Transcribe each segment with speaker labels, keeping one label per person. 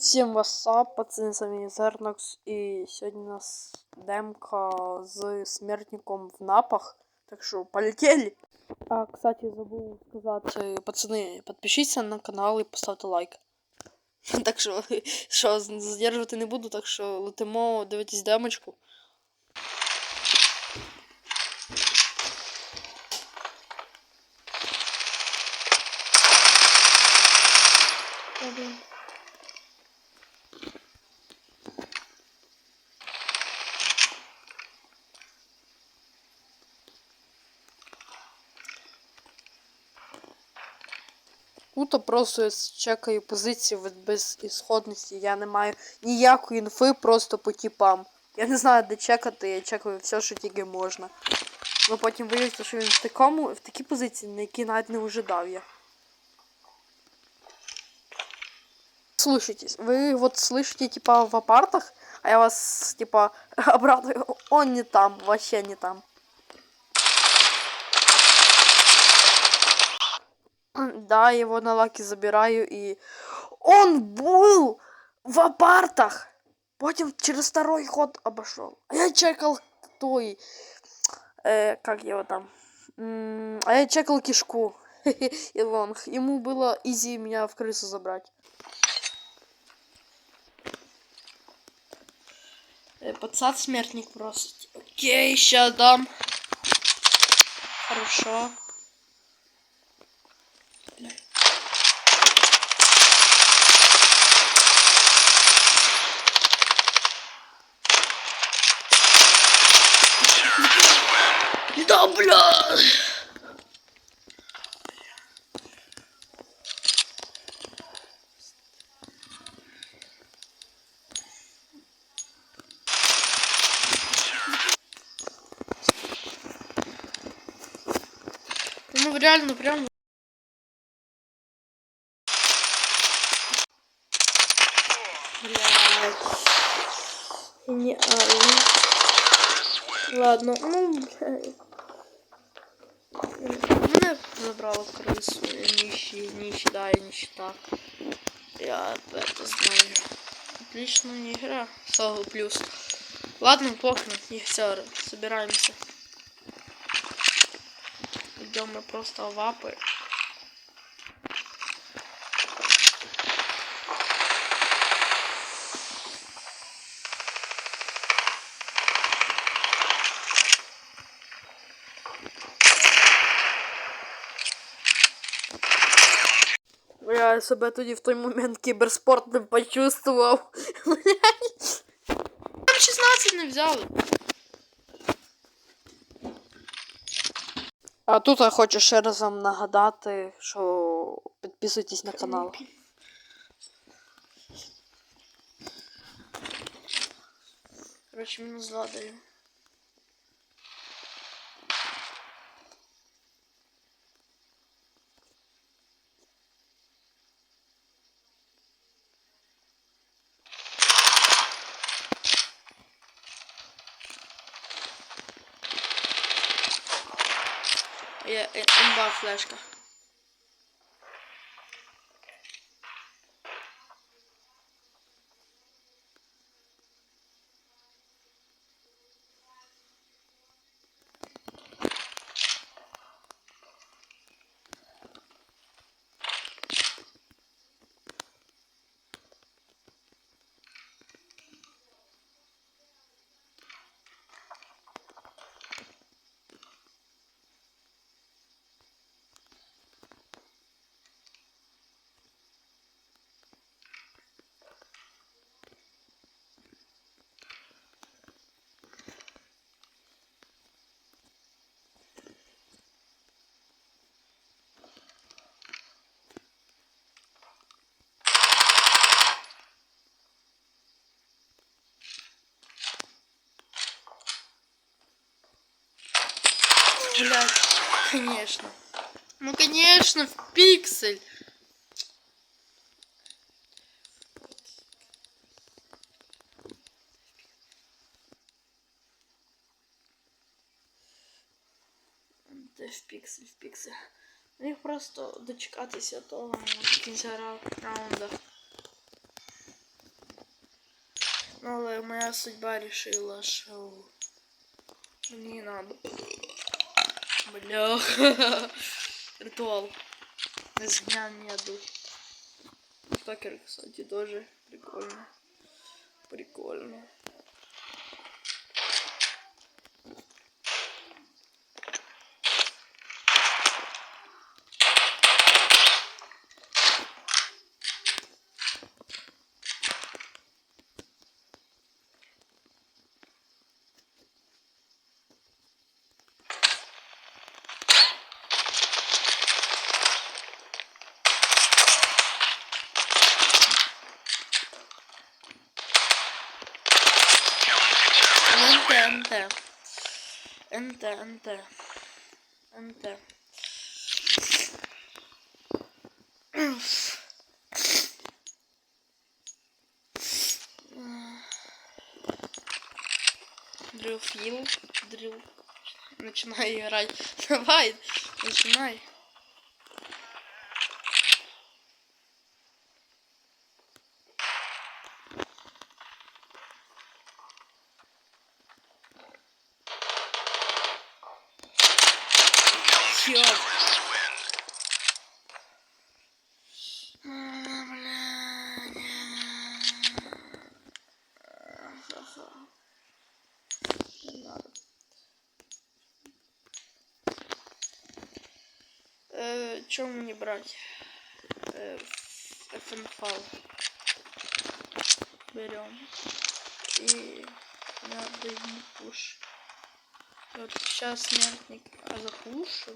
Speaker 1: Всім васап, пацани, з вами Зернокс, і сьогодні у нас демка з смертником в напах, так що полетели. А, кстати, забув сказати, пацани, підпишіться на канал і поставте лайк. Так що, що, задержувати не буду, так що летимо, дивитись демочку. Тут просто я чекаю позиції від безісходності. Я не маю ніякої інфи просто по тіпам. Я не знаю, де чекати, я чекаю все, що тільки можна. Ну потім виявиться, що він в такому, в такій позиції, на якій навіть не ожидав я. Слушайтесь, вы вот слышите, типа, в апартах, а я вас, типа, обрадую, он не там, вообще не там. Да, его на лаки забираю и... Он был в апартах! Потом через второй ход обошел. А я чекал той... Э, как его там? А я чекал кишку. И лонг. Ему было изи меня в крысу забрать. Э, Пацан смертник просто. Окей, ща дам. Хорошо. Да, бля! Ну реально прям Блядь. Гениально. Ладно, ну, блядь Мене забрало крису, нищий, нищий, да, и нищета. Я это знаю. Отличная игра. Сагу плюс. Ладно, похрен, не все, собираемся. Идем мы просто в апы. Я себе тоді в той момент кіберспортним почувствував. Блядь. Там 16 не взяли. А тут я хочу ще раз вам нагадати, що підписуйтесь на канал. Короче, мінус 2 даю. Я э, имба флешка. Блядь, конечно. Ну, конечно, в пиксель. Де в піксель, в піксель. Міг просто дочекатися того кінця ра- раунда. Ну, але моя судьба рішила, що мені надо. Бля. Ритуал. Из дня нету. Стокер, кстати, тоже прикольно. Прикольно. НТ, НТ. НТ, НТ. Дрилфил. Дрил. Начинай играть. Давай, начинай. черт. Э, чем мне брать? Э, Берем. И надо ему пуш. Вот сейчас смертник а запушу.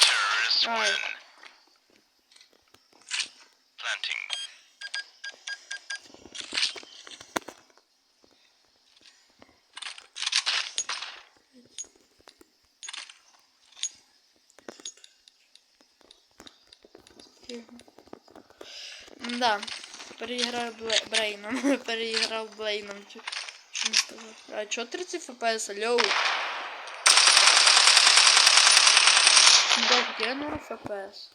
Speaker 2: Terrorists
Speaker 1: Ай,
Speaker 2: win. Planting.
Speaker 1: Да, переиграю Бле- Брейном. Переиграл Блейном. Чё, чё не сказать? А чё 30 FPS? Алло. Да, где 0 FPS?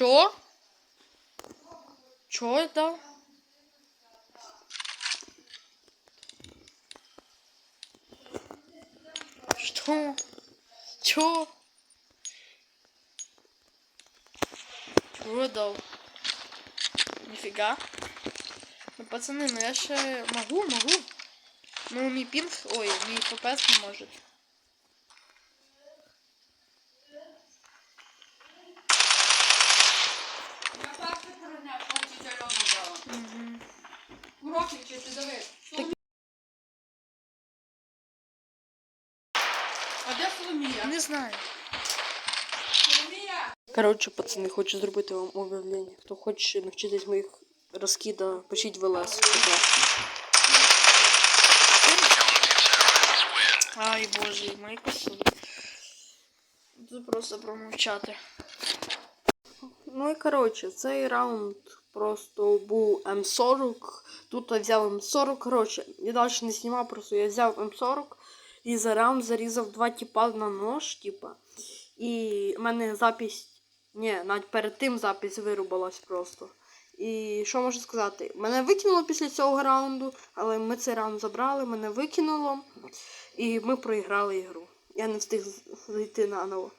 Speaker 1: Чё? Чё это? Что? Чё? Чё дал? Нифига. Ну, пацаны, ну я ще могу, могу. Ну, мій пінг, ой, мій ФПС не может.
Speaker 3: Уроки вчити, диви. А де Соломія?
Speaker 1: Не знаю.
Speaker 3: Соломія!
Speaker 1: Коротше, пацани, хочу зробити вам об'явлення. Хто хоче навчитись моїх розкида, пишіть в ЛС. будь ласка. Ай, боже, мої косури. Тут просто промовчати. Ну і коротше, цей раунд просто був М40. Тут я взяв М40. Коротше, я далі не знімав, просто я взяв М40 і за раунд зарізав два тіпа на нож, типа. І в мене запись. Ні, навіть перед тим запись вирубалась просто. І що можу сказати? Мене викинуло після цього раунду, але ми цей раунд забрали, мене викинуло, і ми проіграли ігру. Я не встиг зайти наново.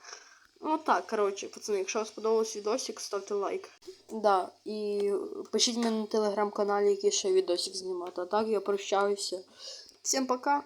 Speaker 1: Ну так, коротше, пацани, якщо вам сподобався відосик, ставте лайк. Да, і пишіть мені на телеграм-каналі, який ще відосик знімати. А так я прощаюся. Всім пока!